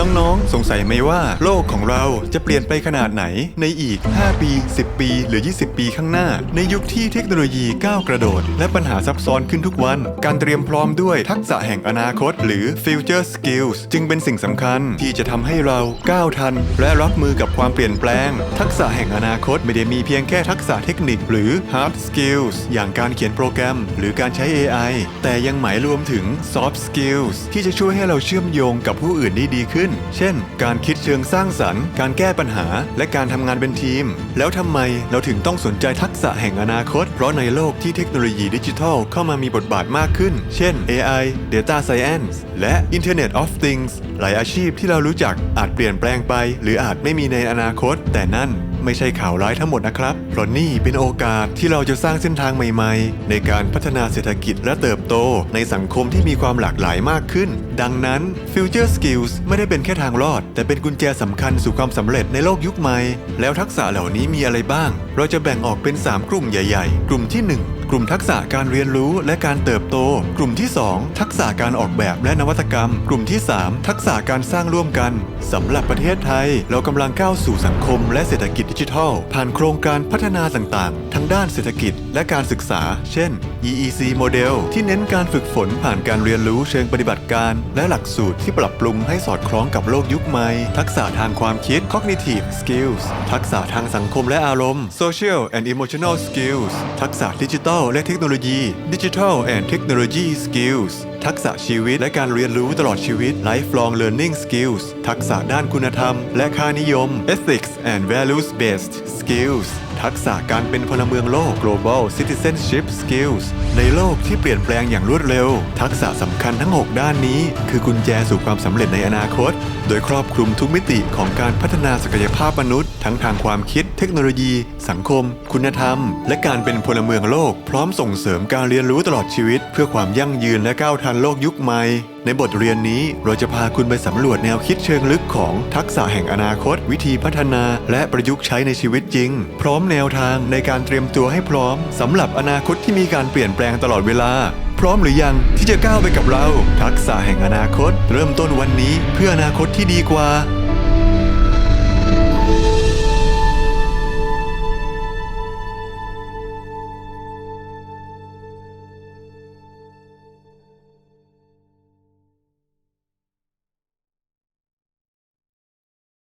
น้องๆ สงสัยไหมว่า โลกของเราจะเปลี่ยนไปขนาดไหน ในอีก 5 ปี 10 ปี หรือ 20 ปีข้างหน้า ในยุคที่เทคโนโลยีก้าวกระโดด และปัญหาซับซ้อนขึ้นทุกวัน การเตรียมพร้อมด้วยทักษะแห่งอนาคต หรือ future skills จึงเป็นสิ่งสำคัญที่จะทำให้เราก้าวทัน และรับมือกับความเปลี่ยนแปลง ทักษะแห่งอนาคตไม่ได้มีเพียงแค่ทักษะเทคนิคหรือ hard skills อย่างการเขียนโปรแกรม หรือการใช้ AI แต่ยังหมายรวมถึง soft skills ที่จะช่วยให้เราเชื่อมโยงกับผู้อื่นได้ดีขึ้นเช่น การคิดเชิงสร้างสรรค์ การแก้ปัญหา และการทำงานเป็นทีม แล้วทำไมเราถึงต้องสนใจทักษะแห่งอนาคต เพราะในโลกที่เทคโนโลยีดิจิทัลเข้ามามีบทบาทมากขึ้น เช่น AI Data Science และ Internet of Things หลายอาชีพที่เรารู้จักอาจเปลี่ยนแปลงไป หรืออาจไม่มีในอนาคต แต่นั่น ไม่ใช่ข่าวร้ายทั้งหมดนะครับ เพราะนี่เป็นโอกาสที่เราจะสร้างเส้นทางใหม่ ๆ ในการพัฒนาเศรษฐกิจและเติบโต ในสังคมที่มีความหลากหลายมากขึ้น ดังนั้น Future Skills ไม่ได้เป็นแค่ทางรอด แต่เป็นกุญแจสำคัญสู่ความสำเร็จในโลกยุคใหม่ แล้วทักษะเหล่านี้มีอะไรบ้าง เราจะแบ่งออกเป็น 3 กลุ่มใหญ่ ๆ กลุ่มที่ 1 กลุ่มทักษะการเรียนรู้และการเติบโต กลุ่มที่ 2 ทักษะการออกแบบและนวัตกรรม กลุ่มที่ 3 ทักษะการสร้างร่วมกันสำหรับประเทศไทย เรากำลังก้าวสู่สังคม และเศรษฐกิจดิจิทัล ผ่านโครงการพัฒนาต่างๆ ทั้งด้านเศรษฐกิจและการศึกษา เช่น EEC Model ที่เน้นการฝึกฝนผ่านการเรียนรู้เชิงปฏิบัติการ และหลักสูตรที่ปรับปรุงให้สอดคล้องกับโลกยุคใหม่ ทักษะทางความคิด cognitive skills ทักษะทางสังคมและอารมณ์ social and emotional skills ทักษะดิจิทัลและเทคโนโลยี digital and technology skills ทักษะชีวิตและการเรียนรู้ตลอดชีวิต lifelong learning skills ทักษะด้านคุณธรรม และค่านิยม ethics and values based skills ทักษะการเป็นพลเมืองโลก global citizenship skills ในโลกที่เปลี่ยนแปลงอย่างรวดเร็ว ทักษะสำคัญทั้ง 6 ด้านนี้ คือกุญแจสู่ความสำเร็จในอนาคต โดยครอบคลุมทุกมิติของการพัฒนาศักยภาพมนุษย์ ทั้งทางความคิด เทคโนโลยี สังคม คุณธรรม และการเป็นพลเมืองโลก พร้อมส่งเสริมการเรียนรู้ตลอดชีวิต เพื่อความยั่งยืนและก้าวทันโลกยุคใหม่ในบทเรียนนี้เราจะพาคุณไปสำรวจแนวคิดเชิงลึกของทักษะแห่งอนาคต วิธีพัฒนา และประยุกต์ใช้ในชีวิตจริง พร้อมแนวทางในการเตรียมตัวให้พร้อมสำหรับอนาคตที่มีการเปลี่ยนแปลงตลอดเวลา พร้อมหรือยังที่จะก้าวไปกับเรา ทักษะแห่งอนาคต เริ่มต้นวันนี้เพื่ออนาคตที่ดีกว่า